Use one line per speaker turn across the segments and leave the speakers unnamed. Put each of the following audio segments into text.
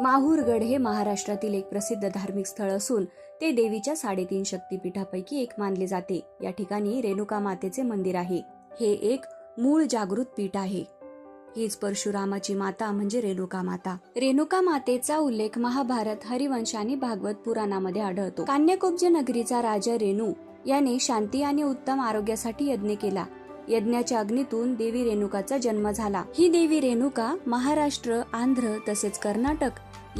माहूरगड हे महाराष्ट्रातील एक प्रसिद्ध धार्मिक स्थळ असून ते देवीच्या साडेतीन शक्तिपीठापैकी एक मानले जाते. या ठिकाणी रेणुका मातेचे मंदिर आहे. हे एक मूळ जागृत पीठ आहे. हीच परशुरामाची माता म्हणजे रेणुका माता. रेणुका मातेचा उल्लेख महाभारत हरिवंश आणि भागवत पुराणामध्ये आढळतो. कान्यकुब्ज नगरीचा राजा रेणू याने शांती आणि उत्तम आरोग्यासाठी यज्ञ केला. यज्ञाच्या अग्नीतून देवी रेणुकाचा जन्म झाला. ही देवी रेणुका महाराष्ट्र आंध्र तसेच कर्नाटक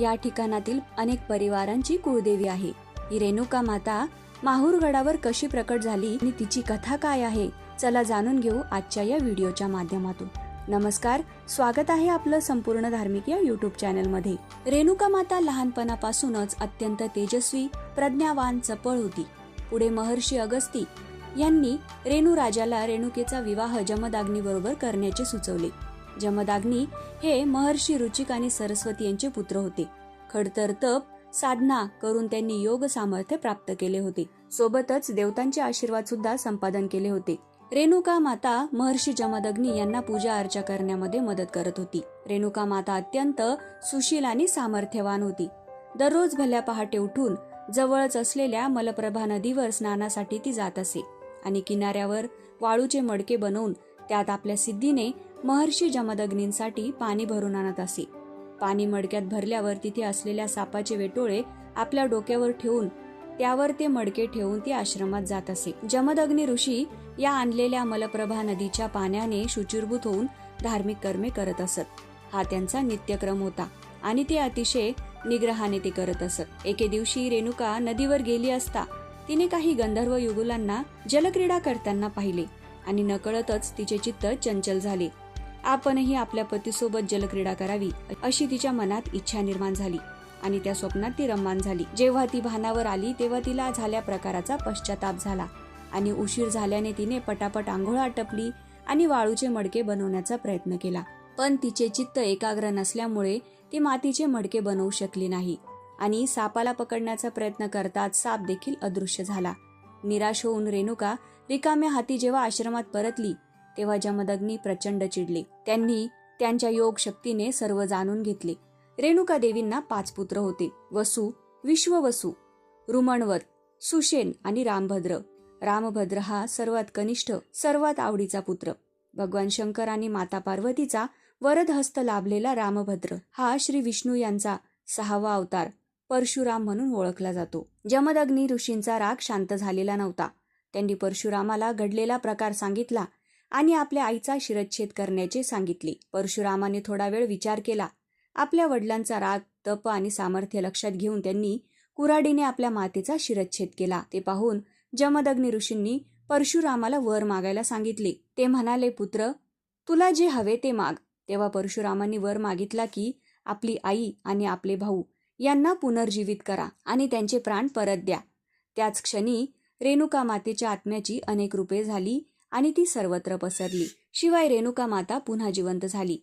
या ठिकाणातील अनेक परिवारांची कुळदेवी आहे. ही रेणुका माता माहूरगडावर कशी प्रकट झाली आणि तिची कथा काय आहे चला जाणून घेऊ आजच्या या व्हिडिओच्या माध्यमातून. नमस्कार स्वागत आहे आपलं संपूर्ण धार्मिक या युट्यूब चॅनलमध्ये. रेणुका माता लहानपणापासूनच अत्यंत तेजस्वी प्रज्ञावान चपळ होती. पुढे महर्षी अगस्ती यांनी रेणू राजाला रेणुकेचा विवाह जमदाग्नीबरोबर करण्याचे सुचवले. जमदाग्नी हे महर्षी रुचिक आणि सरस्वती यांचे पुत्र होते. खडतर तप साधना करून त्यांनी योग सामर्थ्य प्राप्त केले होते. सोबतच देवतांचे आशीर्वाद सुद्धा संपादन केले होते. रेणुका माता महर्षी जमदग्नी यांना पूजा अर्चा करण्यामध्ये मदत करत होती. रेणुका माता अत्यंत सुशील आणि सामर्थ्यवान होती. दररोज भल्या पहाटे उठून जवळच असलेल्या मलप्रभा नदीवर स्नानासाठी ती जात असे. आणि किनाऱ्यावर वाळूचे मडके बनवून त्यात आपल्या सिद्धीने महर्षी जमदग्नींसाठी पाणी भरून आणत असे. पाणी मडक्यात भरल्यावर तिथे असलेल्या सापाचे वेटोळे आपल्या डोक्यावर ठेवून त्यावर ते मडके ठेवून ती आश्रमात जात असे. जमदग्नी ऋषी या आणलेल्या मलप्रभा नदीच्या पाण्याने शुचिरभूत होऊन धार्मिक कर्मे करत असत. हा त्यांचा नित्यक्रम होता आणि ते अतिशय निग्रहाने ते करत असत. एके दिवशी रेणुका नदीवर गेली असता तिने काही गंधर्व युगुलांना जलक्रीडा करताना पाहिले आणि नकळतच तिचे चित्त चंचल झाले. आपणही आपल्या पतीसोबत जलक्रीडा करावी अशी तिच्या मनात इच्छा निर्माण झाली आणि त्या स्वप्नात ती रम्मान झाली. जेव्हा ती भानावर आली तेव्हा तिला झाल्या प्रकाराचा पश्चाताप झाला आणि उशीर झाल्याने तिने पटापट आंघोळ आटपली आणि वाळूचे मडके बनवण्याचा प्रयत्न केला. पण तिचे चित्त एकाग्र नसल्यामुळे ती मातीचे मडके बनवू शकली नाही. आणि सापाला पकडण्याचा प्रयत्न करताच साप देखील अदृश्य झाला. निराश होऊन रेणुका रिकाम्या हाती जेव्हा आश्रमात परतली तेव्हा जमदग्नी प्रचंड चिडले. त्यांनी त्यांच्या योग शक्तीने सर्व जाणून घेतले. रेणुका देवींना पाच पुत्र होते. वसु विश्ववसु रुमणवत सुशेन आणि रामभद्र. रामभद्र हा सर्वात कनिष्ठ सर्वात आवडीचा पुत्र. भगवान शंकर आणि माता पार्वतीचा वरदहस्त लाभलेला रामभद्र हा श्री विष्णू यांचा सहावा अवतार. परशुराम म्हणून ओळखला जातो. जमदग्नी ऋषींचा राग शांत झालेला नव्हता. त्यांनी परशुरामाला घडलेला प्रकार सांगितला आणि आपल्या आईचा शिरच्छेद करण्याचे सांगितले. परशुरामाने थोडा वेळ विचार केला. आपल्या वडिलांचा राग तप आणि सामर्थ्य लक्षात घेऊन त्यांनी कुऱ्हाडीने आपल्या मातेचा शिरच्छेद केला. ते पाहून जमदग्नी ऋषींनी परशुरामाला वर मागायला सांगितले. ते म्हणाले पुत्र तुला जे हवे ते माग. तेव्हा परशुरामांनी वर मागितला की आपली आई आणि आपले भाऊ यांना पुनर्जीवित करा आणि त्यांचे प्राण परत द्या. त्याच क्षणी रेणुका मातेच्या आत्म्याची अनेक रूपे झाली आणि ती सर्वत्र पसरली. शिवाय रेणुका माता पुन्हा जिवंत झाली.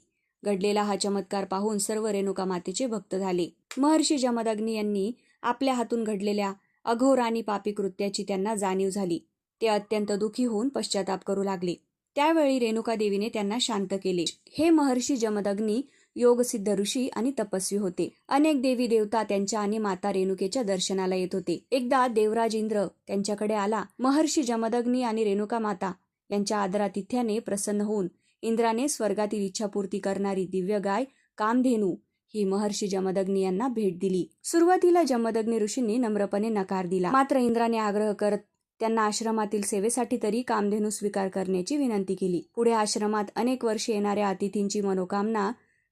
घडलेला हा चमत्कार पाहून सर्व रेणुका मातेचे भक्त झाले. महर्षी जमदग्नी यांनी आपल्या हातून घडलेल्या अघोर आणि पापी कृत्याची त्यांना जाणीव झाली. ते अत्यंत दुखी होऊन पश्चाताप करू लागले. त्यावेळी रेणुका देवीने त्यांना शांत केले. हे महर्षी जमदग्नी योगसिद्ध ऋषी आणि तपस्वी होते. अनेक देवी देवता त्यांच्या आणि माता रेणुकेच्या दर्शनाला येत होते. एकदा देवराज इंद्र त्यांच्याकडे आला. महर्षी जमदग्नी आणि रेणुका माता यांच्या आदरातिथ्याने प्रसन्न होऊन इंद्राने स्वर्गातील इच्छापूर्ती करणारी दिव्य गाय कामधेनू ही महर्षी जमदग्नी यांना भेट दिली. सुरुवातीला जमदग्नी ऋषींनी नम्रपणे नकार दिला. मात्र इंद्राने आग्रह करत त्यांना आश्रमातील सेवेसाठी तरी कामधेनू स्वीकार करण्याची विनंती केली. पुढे आश्रमात अनेक वर्षे येणाऱ्या अतिथींची मनोकामना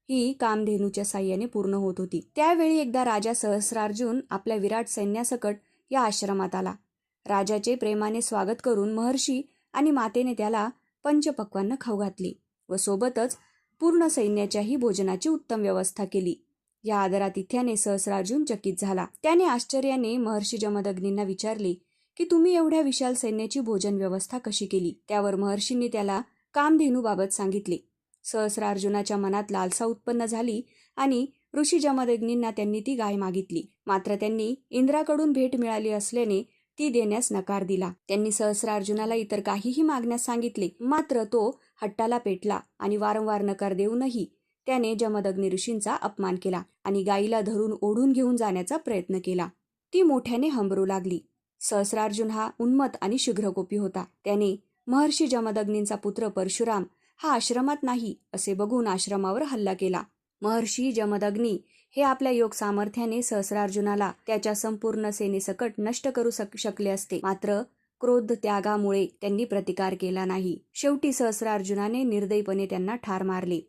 ही कामधेनूच्या साह्याने पूर्ण होत होती. त्यावेळी एकदा राजा सहस्रार्जुन आपल्या विराट सैन्यासकट या आश्रमात आला. राजाचे प्रेमाने स्वागत करून महर्षी आणि मातेने त्याला पंचपक्वांना खाऊ घातले व सोबतच पूर्ण सैन्याच्याही भोजनाची उत्तम व्यवस्था केली. या आदरातिथ्याने सहस्रार्जुन चकित झाला. त्याने आश्चर्याने महर्षी जमदग्नींना विचारले की तुम्ही एवढ्या विशाल सैन्याची भोजन व्यवस्था कशी केली? त्यावर महर्षींनी त्याला कामधेनूबाबत सांगितले. सहस्रार्जुनाच्या मनात लालसा उत्पन्न झाली आणि ऋषी जमदग्नींना त्यांनी ती गाय मागितली. मात्र त्यांनी इंद्राकडून भेट मिळाली असल्याने ती देण्यास नकार दिला. त्यांनी सहस्रार्जुनाला इतर काहीही मागण्यास सांगितले. मात्र तो हट्टाला पेटला आणि वारंवार नकार देऊनही त्याने जमदग्नी ऋषींचा अपमान केला आणि गायीला धरून ओढून घेऊन जाण्याचा प्रयत्न केला. ती मोठ्याने हंबरू लागली. सहस्रार्जुन हा उन्मत आणि शीघ्रकोपी होता. त्याने महर्षी जमदग्नींचा पुत्र परशुराम हा आश्रमात नाही असे बघून आश्रमावर हल्ला केला. महर्षी जमदग्नी हे आपल्या योग सामर्थ्याने सहस्रार्जुनाला त्याच्या संपूर्ण सेनेसकट नष्ट करू शक शकले असते. मात्र क्रोध त्यागामुळे त्यांनी प्रतिकार केला नाही. शेवटी सहस्रार्जुनाने निर्दयीपणे त्यांना ठार मारले.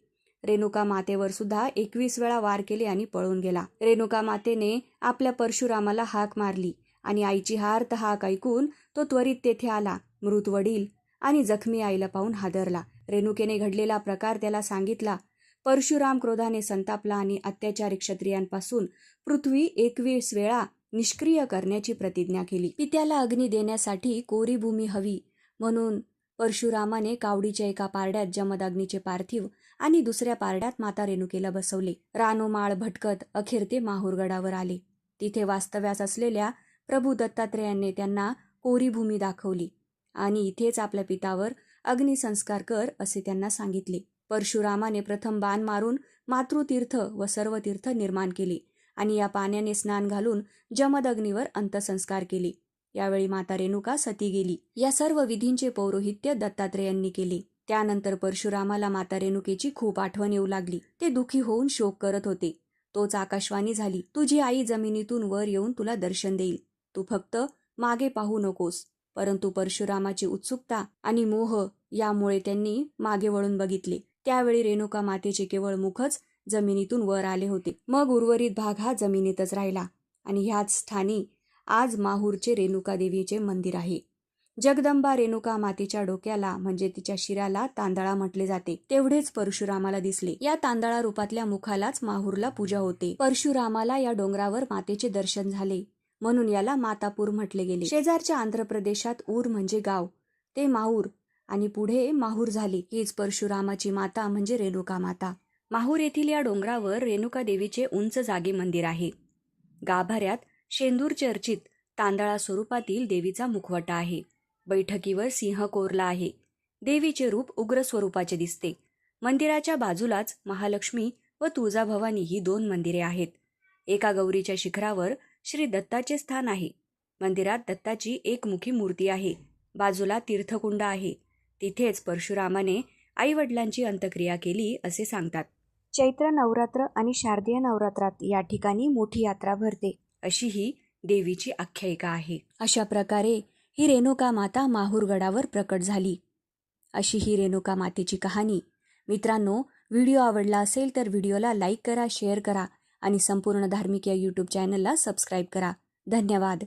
रेणुका मातेवर सुद्धा एकवीस वेळा वार केले आणि पळून गेला. रेणुका मातेने आपल्या परशुरामाला हाक मारली आणि आईची हार्त हाक ऐकून तो त्वरित तेथे आला. मृत वडील आणि जखमी आईला पाहून हादरला. रेणुकेने घडलेला प्रकार त्याला सांगितला. परशुराम क्रोधाने संतापला आणि अत्याचारी क्षत्रियांपासून पृथ्वी एकवीस वेळा निष्क्रिय करण्याची प्रतिज्ञा केली. पित्याला अग्नी देण्यासाठी कोरी भूमी हवी म्हणून परशुरामाने कावडीच्या एका पारड्यात जमदाग्नीचे पार्थिव आणि दुसऱ्या पारड्यात माता रेणुकेला बसवले. रानोमाळ भटकत अखेर ते माहूरगडावर आले. तिथे वास्तव्यास असलेल्या प्रभू दत्तात्रेयांनी त्यांना कोरी भूमी दाखवली आणि इथेच आपल्या पितावर अग्निसंस्कार कर असे त्यांना सांगितले. परशुरामाने प्रथम बाण मारून मातृतीर्थ व सर्व तीर्थ निर्माण केले आणि या पाण्याने स्नान घालून जमदग्नीवर अंत्यसंस्कार केले. यावेळी माता रेणुका सती गेली. या सर्व विधींचे पौरोहित्य दत्तात्रेयांनी केले. त्यानंतर परशुरामाला माता रेणुकेची खूप आठवण येऊ लागली. ते दुखी होऊन शोक करत होते. तोच आकाशवाणी झाली. तुझी आई जमिनीतून वर येऊन तुला दर्शन देईल. तू फक्त मागे पाहू नकोस. परंतु परशुरामाची उत्सुकता आणि मोह यामुळे त्यांनी मागे वळून बघितले. त्यावेळी रेणुका मातेचे केवळ मुखच जमिनीतून वर आले होते. मग उर्वरित भाग हा जमिनीतच राहिला आणि ह्याच स्थानी आज माहूरचे रेणुका देवीचे मंदिर आहे. जगदंबा रेणुका मातेच्या डोक्याला म्हणजे तिच्या शिराला तांदळा म्हटले जाते. तेवढेच परशुरामाला दिसले. या तांदळा रूपातल्या मुखालाच माहूरला पूजा होते. परशुरामाला या डोंगरावर मातेचे दर्शन झाले. म्हणून याला मातापूर म्हटले गेले. शेजारच्या आंध्र प्रदेशात ऊर म्हणजे गाव ते माहूर आणि पुढे माहूर झाली. हीच परशुरामाची माता म्हणजे रेणुका माता. माहूर येथील या डोंगरावर रेणुका देवीचे उंच जागे मंदिर आहे. गाभाऱ्यात शेंदूर चर्चित तांदळा स्वरूपातील देवीचा मुखवटा आहे. बैठकीवर सिंह कोरला आहे. देवीचे रूप उग्र स्वरूपाचे दिसते. मंदिराच्या बाजूलाच महालक्ष्मी व तुळजाभवानी ही दोन मंदिरे आहेत. एका गौरीच्या शिखरावर श्री दत्ताचे स्थान आहे. मंदिरात दत्ताची एकमुखी मूर्ती आहे. बाजूला तीर्थकुंड आहे. तिथेच परशुरामाने आईवडिलांची अंत्यक्रिया केली असे सांगतात. चैत्र नवरात्र आणि शारदीय नवरात्रात या ठिकाणी मोठी यात्रा भरते. अशी ही देवीची आख्यायिका आहे. अशा प्रकारे ही रेणुका माता माहूरगडावर प्रकट झाली. अशी ही रेणुका मातेची कहाणी. मित्रांनो व्हिडिओ आवडला असेल तर व्हिडिओला लाईक करा शेअर करा आणि संपूर्ण धार्मिक या यूट्यूब चॅनलला सबस्क्राईब करा. धन्यवाद.